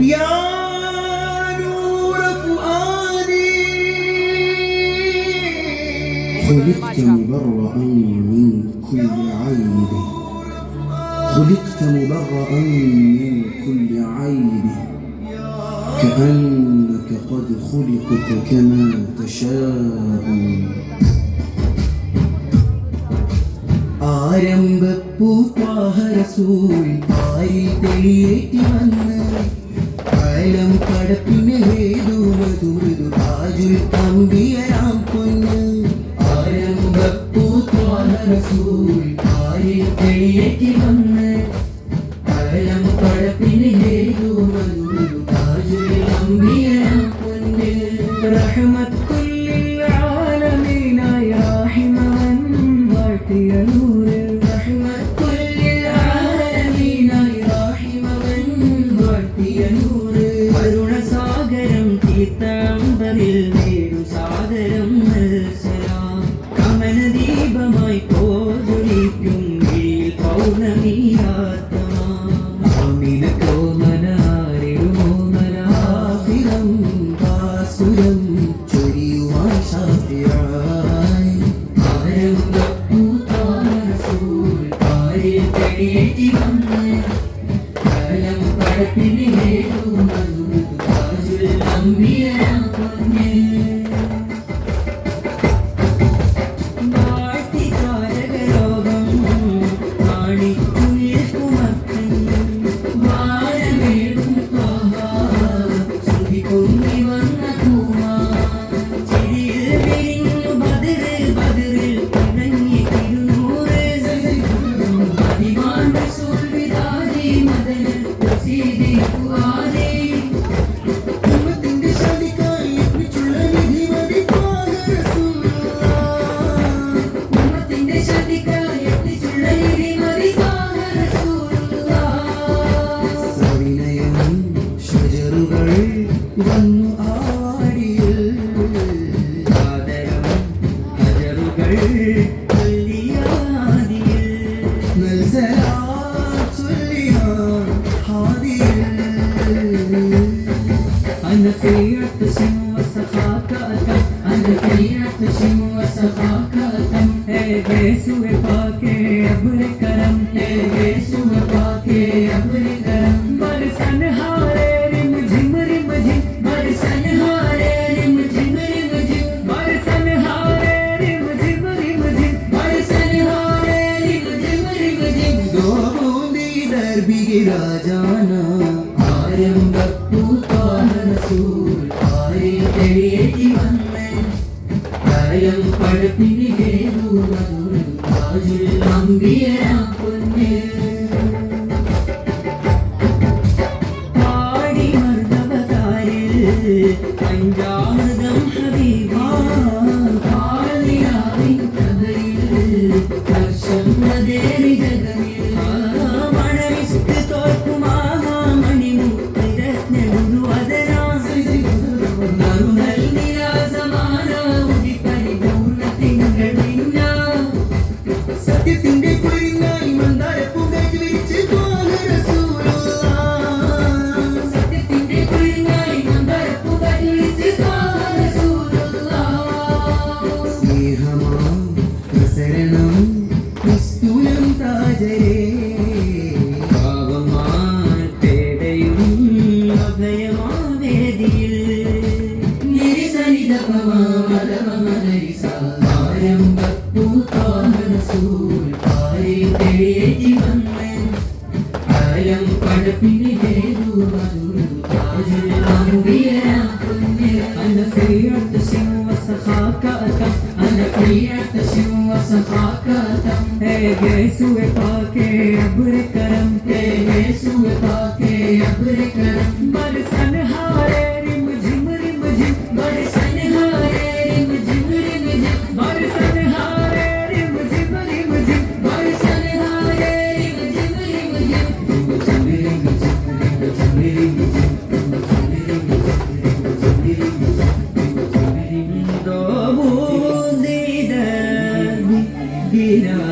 يا نور فؤادي خلقت مبرأ من كل عيب خلقت مبرأ من كل عيب كأنك قد خلقت كما تشاء ആരംഭപ്പൂപ്പാഹരസൂൽ ആരിൽ തെളിയേറ്റി വന്ന് കാലം കടപ്പിന് ഹേതുവതു മധുമൃദു താജുൽ തമ്പിയരാം പൊന്ന്. ആരംഭപ്പൂപ്പാഹരസൂൽ ആരിൽ തെളിയേറ്റി വന്ന്. കാലം കടപ്പിന് ഹേതു മധുമൃദു താജുൽ തമ്പിയരാം പൊന്ന്. റഹ്മത്ത് ഉമ്മത്തിന്റെ أنا في عطشم وسخاك أتم أنا في عطشم وسخاك أتم إيه يسوع باكي أبر كرم إيه يسوع باكي أبر كرم برسن هاري ദർബികി രാജാന. ആരംഭപ്പൂത്താനസൂൽ ആരിൽ തെളിയേറ്റി വന്ന്. കാലം പഴപ്പിന് ഹേതു മധുര താജുൽ അമ്പിയരാം പൊന്ന് പാടി നിരാസമാന ഉദി പരിപൂർണ തിങ്കൾ മിന്നാ സത്യത്തിന്റെ കുളിരിനായി മന്ദാരപ്പൂങ്കേറ്റ് വിരിച്ച് സത്യത്തിന്റെ കുഴിഞ്ഞായി മന്ദരപ്പുകൾ പ്രസരണം ക്രിസ്തുലം താജരേ. പാവമാൻ പേടയും അഭയമാവേദിയിൽ പടപ്പിന് ഹേതു أنا في عطش وسخاك أتم أنا في عطش وسخاك أتم إيه يسوع باكي أبر كرم إيه يسوع باكي أبر كرم برسن هاري you.